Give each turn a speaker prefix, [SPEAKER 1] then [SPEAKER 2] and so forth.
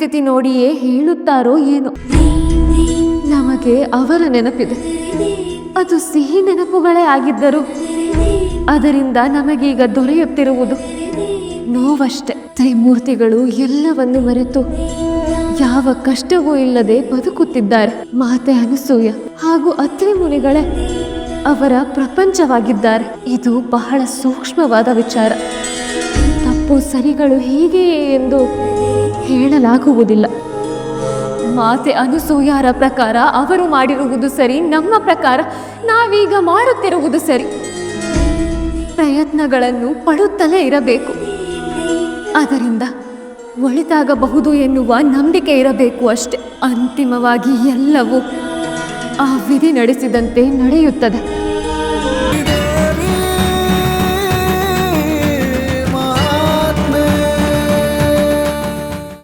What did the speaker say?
[SPEAKER 1] ಪರಿಸ್ಥಿತಿ ನೋಡಿಯೇ ಹೇಳುತ್ತಾರೋ ಏನೋ. ನಮಗೆ ಅವರ ನೆನಪಿದೆ. ಅದು ಸಿಹಿ ನೆನಪುಗಳೇ ಆಗಿದ್ದರು ಅದರಿಂದ ನಮಗೀಗ ದೊರೆಯುತ್ತಿರುವುದು ನೋವಷ್ಟೆ. ತ್ರಿಮೂರ್ತಿಗಳು ಎಲ್ಲವನ್ನು ಮರೆತು ಯಾವ ಕಷ್ಟವೂ ಇಲ್ಲದೆ ಬದುಕುತ್ತಿದ್ದಾರೆ. ಮಾತೆ ಅನಸೂಯ ಹಾಗೂ ಅತ್ರಿ ಮುನಿಗಳೇ ಅವರ ಪ್ರಪಂಚವಾಗಿದ್ದಾರೆ. ಇದು ಬಹಳ ಸೂಕ್ಷ್ಮವಾದ ವಿಚಾರ. ತಪ್ಪು ಸರಿಗಳು ಹೀಗೆ ಎಂದು ಹೇಳಲಾಗುವುದಿಲ್ಲ. ಮಾತೆ ಅನುಸೂಯಾರ ಪ್ರಕಾರ ಅವರು ಮಾಡಿರುವುದು ಸರಿ, ನಮ್ಮ ಪ್ರಕಾರ ನಾವೀಗ ಮಾಡುತ್ತಿರುವುದು ಸರಿ. ಪ್ರಯತ್ನಗಳನ್ನು ಪಡುತ್ತಲೇ ಇರಬೇಕು. ಅದರಿಂದ ಒಳಿತಾಗಬಹುದು ಎನ್ನುವ ನಂಬಿಕೆ ಇರಬೇಕು ಅಷ್ಟೆ. ಅಂತಿಮವಾಗಿ ಎಲ್ಲವೂ ಆ ವಿಧಿ ನಡೆಸಿದಂತೆ ನಡೆಯುತ್ತದೆ.